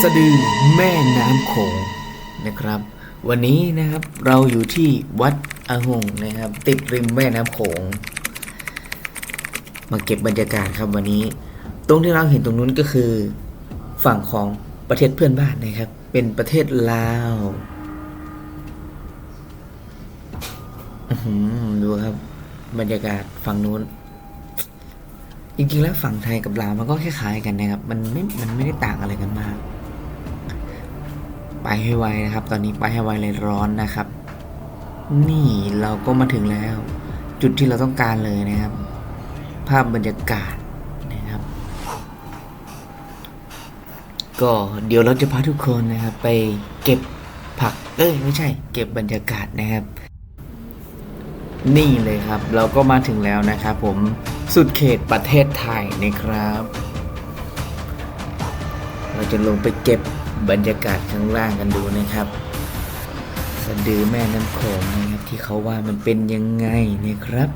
สะดือแม่น้ำโขงนะครับ วันนี้นะครับเราอยู่ที่วัดอาหงนะครับ ติดริมแม่น้ำโขง มาเก็บบรรยากาศครับวันนี้ ตรงที่เราเห็นตรงนู้นก็คือ ฝั่งของประเทศเพื่อนบ้านนะครับ เป็นประเทศลาวดูครับ บรรยากาศฝั่งนู้น จริงๆแล้วฝั่งไทยกับลาวมันก็คล้ายๆกันนะครับ มันไม่ มันไม่ได้ต่างอะไรกันมาก ไปให้ไวนะครับ ตอนนี้ไปให้ไวเลยร้อนนะครับ นี่เราก็มาถึงแล้ว จุดที่เราต้องการเลยนะครับ ภาพบรรยากาศนะครับ ก็เดี๋ยวเราจะพาทุกคนนะครับ ไปเก็บผัก เอ้ยไม่ใช่ เก็บบรรยากาศนะครับ นี่เลยครับ เราก็มาถึงแล้วนะครับผม สุดเขตประเทศไทยนะครับ เราจะลงไปเก็บบรรยากาศข้างล่างกันดูนะครับสะดือแม่น้ำโขงนะครับที่เขาว่ามันเป็นยังไงนะครับ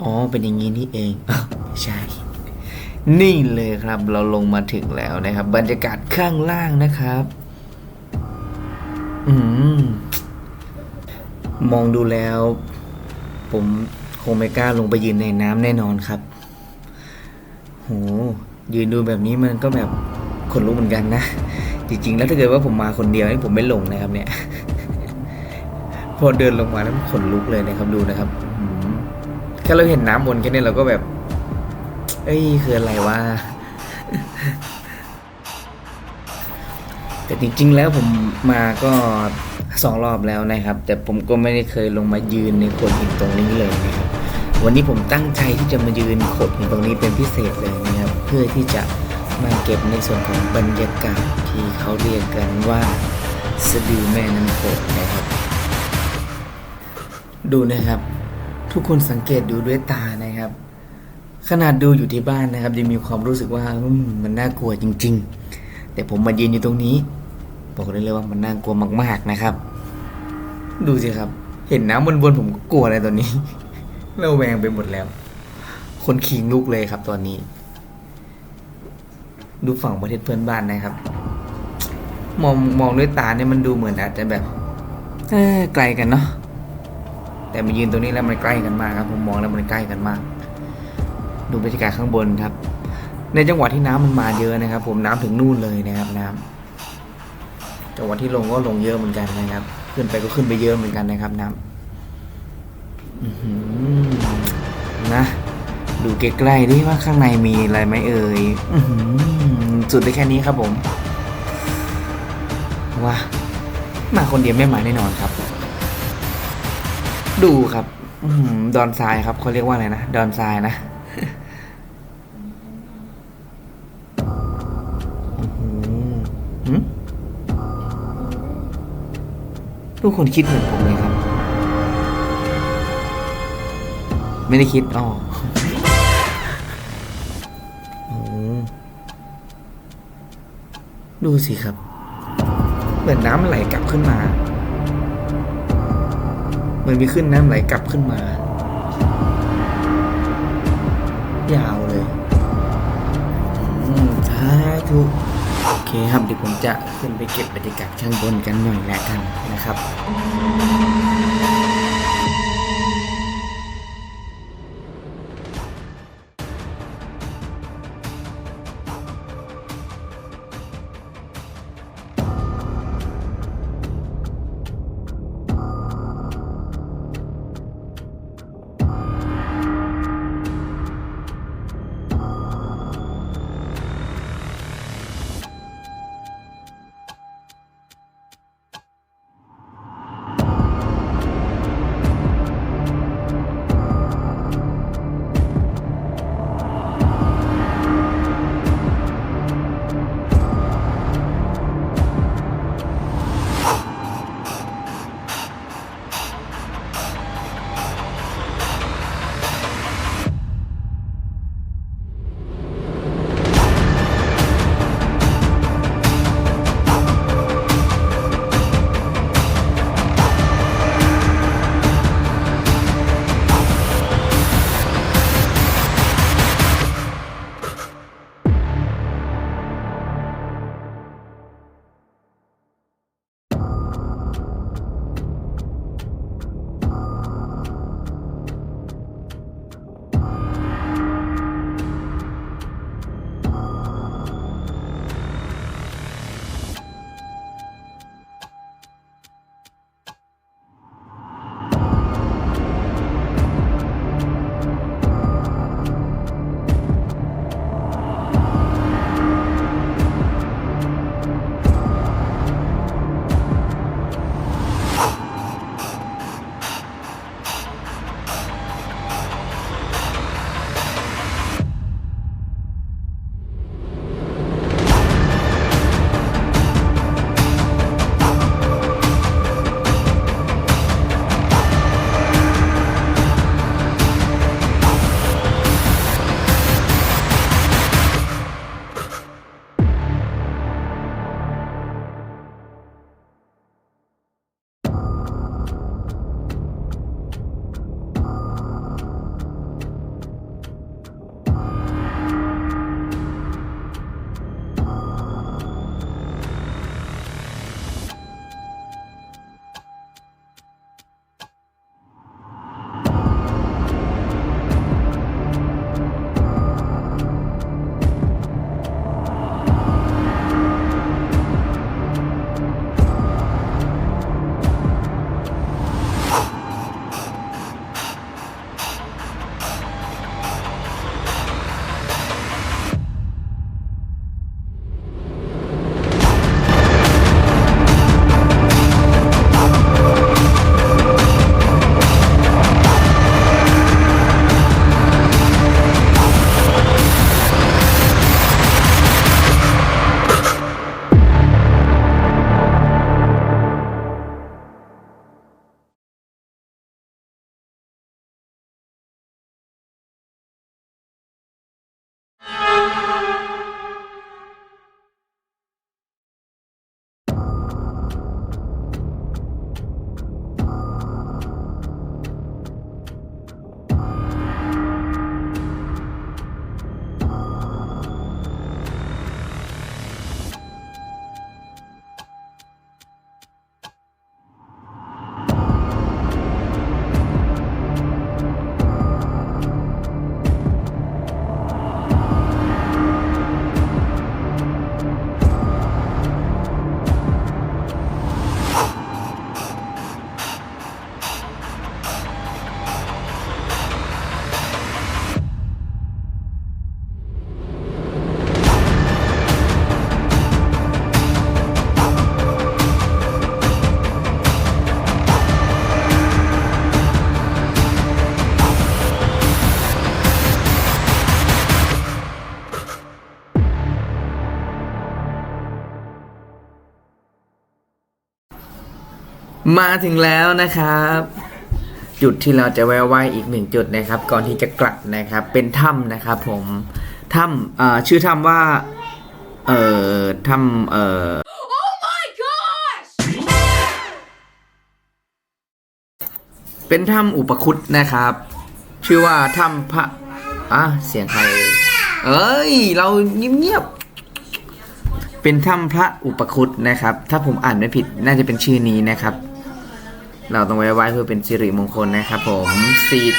อ๋อเป็นอย่างนี้นี่เองอใช่ นี่เลยครับเราลงมาถึงแล้วนะครับ บรรยากาศข้างล่างนะครับ อืมมองดูแล้ว ผม คงไม่กล้าลงไปยืนในน้ำแน่นอนครับ โห ยืนดูแบบนี้มันก็แบบขนลุกเหมือนกันนะ จริง ๆ แล้วถ้าเกิดว่าผมมาคนเดียวนี่ผมไม่ลงนะครับ เนี่ย พอเดินลงมาแล้วขนลุกเลยนะครับดูนะครับแค่เราเห็นน้ำบนแค่นี้เราก็แบบ เอ้ยคืออะไรวะแต่จริง ๆ แล้วผมมาก็ สองรอบแล้วนะครับ แต่ผมก็ไม่ได้เคยลงมายืนในโขดหินตรงนี้เลยนะครับ วันนี้ผมตั้งใจที่จะมายืนโขดหินตรงนี้เป็นพิเศษเลยนะครับ เพื่อที่จะมาเก็บในส่วนของบรรยากาศที่เขาเรียกกันว่าสะดือแม่น้ำโขงนะครับ ดูนะครับ ทุกคนสังเกตดูด้วยตานะครับ ขนาดดูอยู่ที่บ้านนะครับยังมีความรู้สึกว่ามมันน่ากลัวจริง ๆ แต่ผมมายืนอยู่ตรงนี้บอกได้เลยว่ามันน่ากลัวมาก ๆนะครับ ดูสิครับ เห็นน้ำบนๆผมก็กลัวเลยตอนนี้เระแวงไปหมดแล้ว คนขิงลุกเลยครับตอนนี้ ดูฝั่งประเทศเพื่อนบ้านนะครับ มองมองด้วยตาเนี่ยมันดูเหมือนอาจจะแบบเออไกลกันเนาะแต่มายืนตรงนี้แล้วมันใกล้กันมากครับผมมองแล้วมันใกล้กันมาก ดูบรรยากาศข้างบนครับ ในจังหวะที่น้ำมันมาเยอะนะครับ ผมน้ำถึงนู่นเลยนะครับ น้ำจังหวะที่ลงก็ลงเยอะเหมือนกันนะครับ ขึ้นไปก็ขึ้นไปเยอะเหมือนกันนะครับน้ำนะ ดูใกล้ๆดิว่าข้างในมีอะไรไหมเอ่ยสุดได้แค่นี้ครับผมว้ามาคนเดียวไม่มาแน่นอนครับ ดูครับอดอนทรายครับเขาเรียกว่าอะไรนะ ดอนทรายนะ อื้อหือหืม ทุกคนคิดเหมือนผมเลยครับ ไม่ได้คิดอ๋อโอ้ดูสิครับ เหมือนน้ำไหลกลับขึ้นมา เหมือนมีขึ้นน้ำไหลกลับขึ้นมา ยาวเลยสาธุ โอเคครับเดี๋ยวผมจะขึ้นไปเก็บบรรยากาศข้างบนกันหน่อยแล้วกันนะครับ มาถึงแล้วนะครับ จุดที่เราจะแวะไหว้อีกหนึ่งจุดนะครับ ก่อนที่จะกลับนะครับ เป็นถ้ำนะครับ ผมถ้ำชื่อถ้ำว่า เอ่อถ้ำเอ่อ เป็นถ้ำอุปคุตนะครับ ชื่อว่าถ้ำพระอะเสียงใครเอ้ย เราเงียบๆเป็นถ้ำพระอุปคุตนะครับ ถ้าผมอ่านไม่ผิดน่าจะเป็นชื่อนี้นะครับ เราต้องไว้ไว้เพื่อเป็นสิริมงคลนะครับผมสีด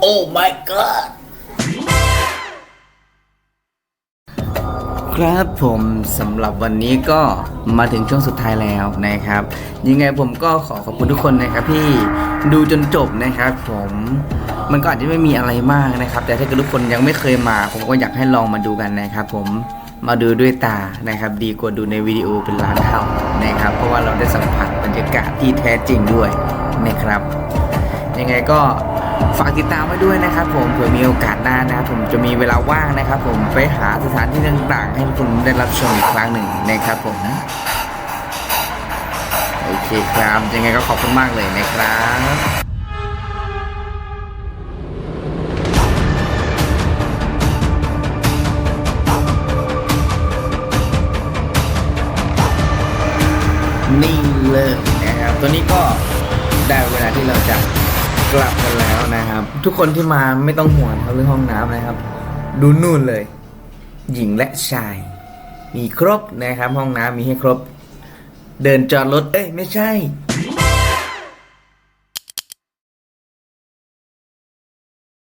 โอ้ my god ครับผมสำหรับวันนี้ก็มาถึงช่วงสุดท้ายแล้วนะครับ ยังไงผมก็ขอขอบคุณทุกคนนะครับที่ดูจนจบนะครับผมมันก็อาจจะไม่มีอะไรมากนะครับ แต่ถ้าเกิดทุกคนยังไม่เคยมา ผมก็อยากให้ลองมาดูกันนะครับผม มาดูด้วยตานะครับ ดีกว่าดูในวิดีโอเป็นล้านเท่านะครับ เพราะว่าเราได้สัมผัสบรรยากาศที่แท้จริงด้วยนะครับ ยังไงก็ฝากติดตามไว้ด้วยนะครับ ผมเผื่อมีโอกาสหน้านะครับผมจะมีเวลาว่างนะครับ ผมไปหาสถานที่ต่างๆ ให้ทุกคนได้รับชมอีกครั้งหนึ่งนะครับผมโอเคครับยังไงก็ขอบคุณมากเลยนะครับ เลยนะครับตัวนี้ก็ได้เวลาที่เราจะกลับกันแล้วนะครับ ทุกคนที่มาไม่ต้องห่วงครับเรื่องห้องน้ำนะครับ ดูนู่นเลย หญิงและชาย มีครบนะครับ ห้องน้ำมีให้ครบ เดินจอดรถเอ้ยไม่ใช่